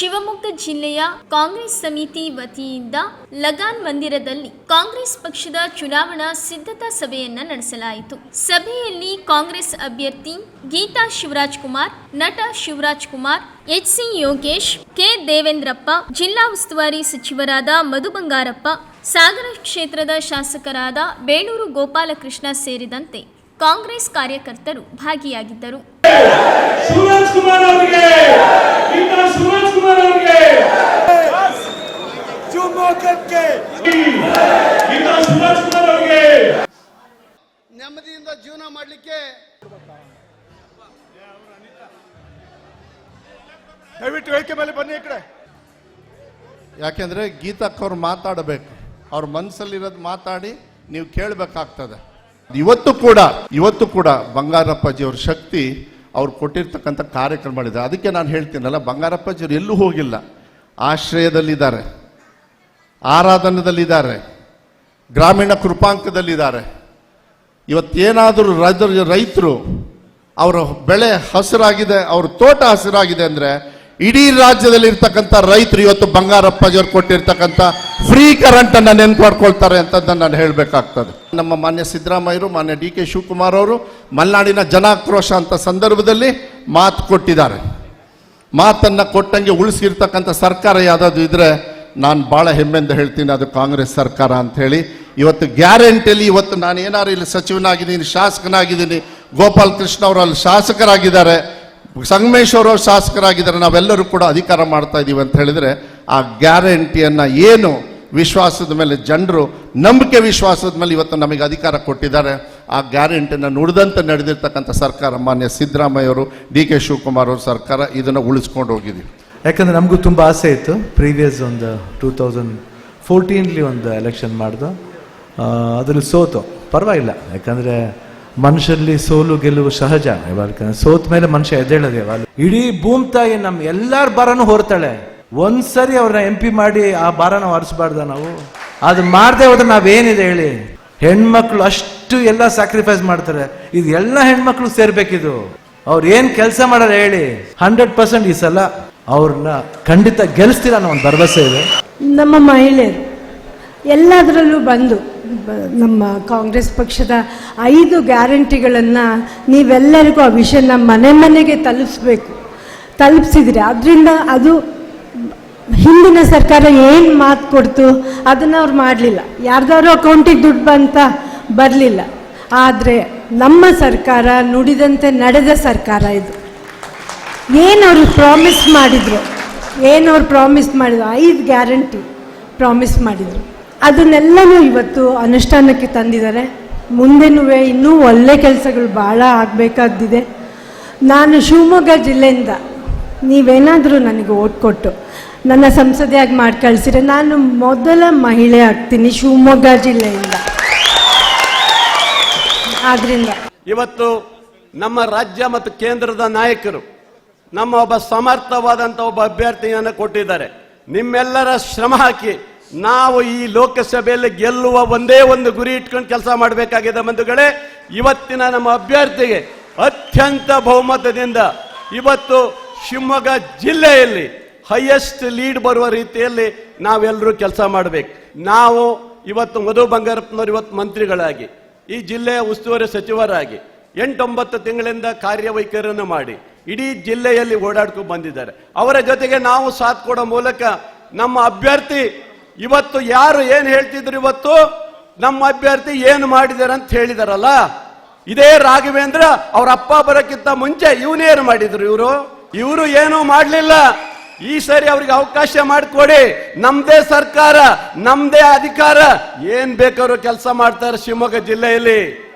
ಶಿವಮೊಗ್ಗ ಜಿಲ್ಲೆಯ ಕಾಂಗ್ರೆಸ್ ಸಮಿತಿ ವತಿಯಿಂದ ಲಗಾನ್ ಮಂದಿರದಲ್ಲಿ ಕಾಂಗ್ರೆಸ್ ಪಕ್ಷದ ಚುನಾವಣಾ ಸಿದ್ಧತಾ ಸಭೆಯನ್ನ ನಡೆಸಲಾಯಿತು. ಸಭೆಯಲ್ಲಿ ಕಾಂಗ್ರೆಸ್ ಅಭ್ಯರ್ಥಿ ಗೀತಾ ಶಿವರಾಜ್ ಕುಮಾರ್, ನಟ Shivaraj Kumar, H C Yogesh, K Devendrappa, ಜಿಲ್ಲಾ ಉಸ್ತುವಾರಿ ಸಚಿವರಾದ ಮಧು ಬಂಗಾರಪ್ಪ, ಸಾಗರ ಕ್ಷೇತ್ರದ ಶಾಸಕರಾದ ಬೇಳೂರು ಗೋಪಾಲಕೃಷ್ಣ ಸೇರಿದಂತೆ ಕಾಂಗ್ರೆಸ್ ಕಾರ್ಯಕರ್ತರು ಭಾಗಿಯಾಗಿದ್ದರು ಶಿವರಾಜ್ ಕುಮಾರ್ ಅವರಿಗೆ ಗೀತಾ ಶಿವರಾಜ್ ಕುಮಾರ್ ಅವರಿಗೆ ಶಿವಮೊಗ್ಗಕ್ಕೆ ಗೀತಾ ಶಿವರಾಜ್ ಕುಮಾರ್ ಅವರಿಗೆ ನೆಮ್ಮದಿಯಿಂದ ಜೀವನ ಮಾಡಲಿಕ್ಕೆ ದಯವಿಟ್ಟು ವೇದಿಕೆ ಮೇಲೆ ಬನ್ನಿ ಈ ಕಡೆ. ಯಾಕೆಂದ್ರೆ ಗೀತಕ್ಕ ಅವ್ರು ಮಾತಾಡಬೇಕು. ಅವ್ರ ಮನಸ್ಸಲ್ಲಿರೋದು ಮಾತಾಡಿ ನೀವು ಕೇಳಬೇಕಾಗ್ತದೆ. ಇವತ್ತು ಕೂಡ ಇವತ್ತು ಕೂಡ ಬಂಗಾರಪ್ಪಾಜಿ ಅವ್ರ ಶಕ್ತಿ ಅವ್ರು ಕೊಟ್ಟಿರ್ತಕ್ಕಂಥ ಕಾರ್ಯಕ್ರಮ ಮಾಡಿದ್ದಾರೆ. ಅದಕ್ಕೆ ನಾನು ಹೇಳ್ತೀನಲ್ಲ ಬಂಗಾರಪ್ಪಾಜಿ ಅವ್ರು ಎಲ್ಲೂ ಹೋಗಿಲ್ಲ. ಆಶ್ರಯದಲ್ಲಿದ್ದಾರೆ. ಆರಾಧನದಲ್ಲಿದ್ದಾರೆ. ಗ್ರಾಮೀಣ ಕೃಪಾಂಕದಲ್ಲಿದ್ದಾರೆ. ಇವತ್ತೇನಾದರೂ ರೈತರು ರೈತರು ಅವರ ಬೆಳೆ ಹಸಿರಾಗಿದೆ, ಅವ್ರ ತೋಟ ಹಸಿರಾಗಿದೆ ಅಂದರೆ ಇಡೀ ರಾಜ್ಯದಲ್ಲಿ ಇರ್ತಕ್ಕಂಥ ರೈತರು ಇವತ್ತು ಬಂಗಾರಪ್ಪಾಜಿಯವ್ರು ಕೊಟ್ಟಿರ್ತಕ್ಕಂಥ ಫ್ರೀ ಕರೆಂಟ್ ಅನ್ನ ನೆನ್ಪು ಮಾಡ್ಕೊಳ್ತಾರೆ ಅಂತ ನಾನು ಹೇಳಬೇಕಾಗ್ತದೆ. ನಮ್ಮ ಮಾನ್ಯ ಸಿದ್ದರಾಮಯ್ಯರು, ಮಾನ್ಯ ಡಿ ಕೆ ಶಿವಕುಮಾರ್ ಅವರು ಮಲೆನಾಡಿನ ಜನಾಕ್ರೋಶ ಅಂತ ಸಂದರ್ಭದಲ್ಲಿ ಮಾತು ಕೊಟ್ಟಿದ್ದಾರೆ. ಮಾತನ್ನ ಕೊಟ್ಟಂಗೆ ಉಳಿಸಿರ್ತಕ್ಕಂಥ ಸರ್ಕಾರ ಯಾವುದಾದ್ರು ಇದ್ರೆ ನಾನು ಭಾಳ ಹೆಮ್ಮೆಯಿಂದ ಹೇಳ್ತೀನಿ, ಅದು ಕಾಂಗ್ರೆಸ್ ಸರ್ಕಾರ ಅಂತ ಹೇಳಿ ಇವತ್ತು ಗ್ಯಾರಂಟಿಯಲ್ಲಿ ಇವತ್ತು ನಾನು ಏನಾರು ಇಲ್ಲಿ ಸಚಿವನಾಗಿದ್ದೀನಿ, ಶಾಸಕನಾಗಿದ್ದೀನಿ, ಗೋಪಾಲ್ ಕೃಷ್ಣ ಅವರು ಅಲ್ಲಿ ಶಾಸಕರಾಗಿದ್ದಾರೆ ಸಂಗಮೇಶ್ ಅವರು ಶಾಸಕರಾಗಿದ್ದಾರೆ, ನಾವೆಲ್ಲರೂ ಕೂಡ ಅಧಿಕಾರ ಮಾಡ್ತಾ ಇದ್ದೀವಿ ಅಂತ ಹೇಳಿದರೆ ಆ ಗ್ಯಾರಂಟಿಯನ್ನು ಏನು ವಿಶ್ವಾಸದ ಮೇಲೆ ಜನರು, ನಂಬಿಕೆ ವಿಶ್ವಾಸದ ಮೇಲೆ ಇವತ್ತು ನಮಗೆ ಅಧಿಕಾರ ಕೊಟ್ಟಿದ್ದಾರೆ. ಆ ಗ್ಯಾರಂಟಿನ ನುಡಿದಂತೆ ನಡೆದಿರ್ತಕ್ಕಂಥ ಸರ್ಕಾರ ಮಾನ್ಯ ಸಿದ್ದರಾಮಯ್ಯ ಅವರು, ಡಿ ಕೆ ಶಿವಕುಮಾರ್ ಅವರು ಸರ್ಕಾರ ಇದನ್ನು ಉಳಿಸ್ಕೊಂಡು ಹೋಗಿದ್ದೀವಿ. ಯಾಕಂದ್ರೆ ನಮಗೂ ತುಂಬ ಆಸೆ ಇತ್ತು. ಪ್ರೀವಿಯಸ್ ಒಂದು ಟೂ ತೌಸಂಡ್ ಫೋರ್ಟೀನ್ಲಿ ಒಂದು ಎಲೆಕ್ಷನ್ ಮಾಡ್ದು. ಅದ್ರಲ್ಲಿ ಸೋತು. ಪರವಾಗಿಲ್ಲ. ಯಾಕಂದರೆ ಮನುಷ್ಯರಲ್ಲಿ ಸೋಲು ಗೆಲುವು ಸಹಜ. ಇವಾಗ ಸೋತ ಮೇಲೆ ಮನುಷ್ಯ ಎದ್ದೇಳೋದು ಯಾವಾಗ ಇಡೀ ಭೂಮಿತಾಯಿ ನಮ್ಮ ಎಲ್ಲಾರ ಭಾರನೂ ಹೊರ್ತಾಳೆ. ಒಂದ್ಸರಿ ಅವ್ರನ್ನ ಎಂ ಪಿ ಮಾಡಿ ಆ ಭಾರನ ಹೊರಿಸ್ಬಾರ್ದ ನಾವು? ಅದು ಮಾಡದೆ ಹೋದ್ರೆ ನಾವೇನಿದೆ ಹೇಳಿ? ಹೆಣ್ಮಕ್ಳು ಅಷ್ಟು ಎಲ್ಲ ಸ್ಯಾಕ್ರಿಫೈಸ್ ಮಾಡ್ತಾರೆ. ಇದು ಎಲ್ಲ ಹೆಣ್ಮಕ್ಳು ಸೇರ್ಬೇಕಿದು. ಅವ್ರು ಏನ್ ಕೆಲಸ ಮಾಡಾರ ಹೇಳಿ? ಹಂಡ್ರೆಡ್ ಪರ್ಸೆಂಟ್ ಈ ಸಲ ಅವ್ರನ್ನ ಖಂಡಿತ ಗೆಲ್ಲಿಸ್ತೀರ ಅನ್ನೋ ಒಂದು ಭರವಸೆ ಇದೆ. ನಮ್ಮ ಮಹಿಳೆಯರು ಎಲ್ಲದರಲ್ಲೂ ಬಂದು, ನಮ್ಮ ಕಾಂಗ್ರೆಸ್ ಪಕ್ಷದ ಐದು ಗ್ಯಾರಂಟಿಗಳನ್ನು ನೀವೆಲ್ಲರಿಗೂ ಆ ವಿಷಯನ ಮನೆ ಮನೆಗೆ ತಲುಪಿಸ್ಬೇಕು. ತಲುಪಿಸಿದ್ರಿ. ಅದರಿಂದ ಅದು ಹಿಂದಿನ ಸರ್ಕಾರ ಏನು ಮಾತು ಕೊಡ್ತು ಅದನ್ನು ಅವ್ರು ಮಾಡಲಿಲ್ಲ. ಯಾರ್ದಾದ್ರು ಅಕೌಂಟಿಗೆ ದುಡ್ಡು ಬಂತ ಬರಲಿಲ್ಲ. ಆದರೆ ನಮ್ಮ ಸರ್ಕಾರ ನುಡಿದಂತೆ ನಡೆದ ಸರ್ಕಾರ ಇದು. ಏನು ಅವರು ಪ್ರಾಮಿಸ್ ಮಾಡಿದರು? ಏನು ಅವ್ರು ಪ್ರಾಮಿಸ್ ಮಾಡಿದ್ರು? ಐದು ಗ್ಯಾರಂಟಿ ಪ್ರಾಮಿಸ್ ಮಾಡಿದರು. ಅದನ್ನೆಲ್ಲನೂ ಇವತ್ತು ಅನುಷ್ಠಾನಕ್ಕೆ ತಂದಿದ್ದಾರೆ. ಮುಂದೆನೂ ಇನ್ನೂ ಒಳ್ಳೆ ಕೆಲಸಗಳು ಭಾಳ ಆಗಬೇಕಾದ್ದಿದೆ. ನಾನು ಶಿವಮೊಗ್ಗ ಜಿಲ್ಲೆಯಿಂದ ನೀವೇನಾದರೂ ನನಗೆ ಓಟ್ ಕೊಟ್ಟು ನನ್ನ ಸಂಸದೆಯಾಗಿ ಮಾಡಿ ಕಳಿಸಿದ್ರೆ ನಾನು ಮೊದಲ ಮಹಿಳೆ ಆಗ್ತೀನಿ ಶಿವಮೊಗ್ಗ ಜಿಲ್ಲೆಯಿಂದ. ಆದ್ರಿಂದ ಇವತ್ತು ನಮ್ಮ ರಾಜ್ಯ ಮತ್ತು ಕೇಂದ್ರದ ನಾಯಕರು ನಮ್ಮ ಒಬ್ಬ ಸಮರ್ಥವಾದಂಥ ಒಬ್ಬ ಅಭ್ಯರ್ಥಿಯನ್ನು ಕೊಟ್ಟಿದ್ದಾರೆ. ನಿಮ್ಮೆಲ್ಲರ ಶ್ರಮ ಹಾಕಿ ನಾವು ಈ ಲೋಕಸಭೆಯಲ್ಲಿ ಗೆಲ್ಲುವ ಒಂದೇ ಒಂದು ಗುರಿ ಇಟ್ಕೊಂಡು ಕೆಲಸ ಮಾಡಬೇಕಾಗಿದೆ ಬಂಧುಗಳೇ. ಇವತ್ತಿನ ನಮ್ಮ ಅಭ್ಯರ್ಥಿಗೆ ಅತ್ಯಂತ ಬಹುಮತದಿಂದ ಇವತ್ತು ಶಿವಮೊಗ್ಗ ಜಿಲ್ಲೆಯಲ್ಲಿ ಹೈಯೆಸ್ಟ್ ಲೀಡ್ ಬರುವ ರೀತಿಯಲ್ಲಿ ನಾವೆಲ್ಲರೂ ಕೆಲಸ ಮಾಡಬೇಕು. ನಾವು ಇವತ್ತು ಮಧು ಬಂಗಾರಪ್ಪನವರು ಇವತ್ತು ಮಂತ್ರಿಗಳಾಗಿ, ಈ ಜಿಲ್ಲೆಯ ಉಸ್ತುವಾರಿ ಸಚಿವರಾಗಿ ಎಂಟೊಂಬತ್ತು ತಿಂಗಳಿಂದ ಕಾರ್ಯವೈಖರಿಯನ್ನು ಮಾಡಿ ಇಡೀ ಜಿಲ್ಲೆಯಲ್ಲಿ ಓಡಾಡ್ಕೊಂಡು ಬಂದಿದ್ದಾರೆ. ಅವರ ಜೊತೆಗೆ ನಾವು ಸಾಥ್ ಕೊಡೋ ಮೂಲಕ ನಮ್ಮ ಅಭ್ಯರ್ಥಿ ಇವತ್ತು ಯಾರು ಏನ್ ಹೇಳ್ತಿದ್ರು ಇವತ್ತು? ನಮ್ಮ ಅಭ್ಯರ್ಥಿ ಏನು ಮಾಡಿದಾರೆ ಅಂತ ಹೇಳಿದಾರಲ್ಲ? ಇದೇ ರಾಘವೇಂದ್ರ ಅವ್ರ ಅಪ್ಪ ಬರೋಕ್ಕಿಂತ ಮುಂಚೆ ಇವನೇನು ಮಾಡಿದ್ರು ಇವರು? ಇವರು ಏನೂ ಮಾಡಲಿಲ್ಲ. ಈ ಸರಿ ಅವ್ರಿಗೆ ಅವಕಾಶ ಮಾಡಿಕೊಡಿ. ನಮ್ದೇ ಸರ್ಕಾರ, ನಮ್ದೇ ಅಧಿಕಾರ. ಏನ್ ಬೇಕಾದ್ರೂ ಕೆಲಸ ಮಾಡ್ತಾರೆ ಶಿವಮೊಗ್ಗ ಜಿಲ್ಲೆಯಲ್ಲಿ.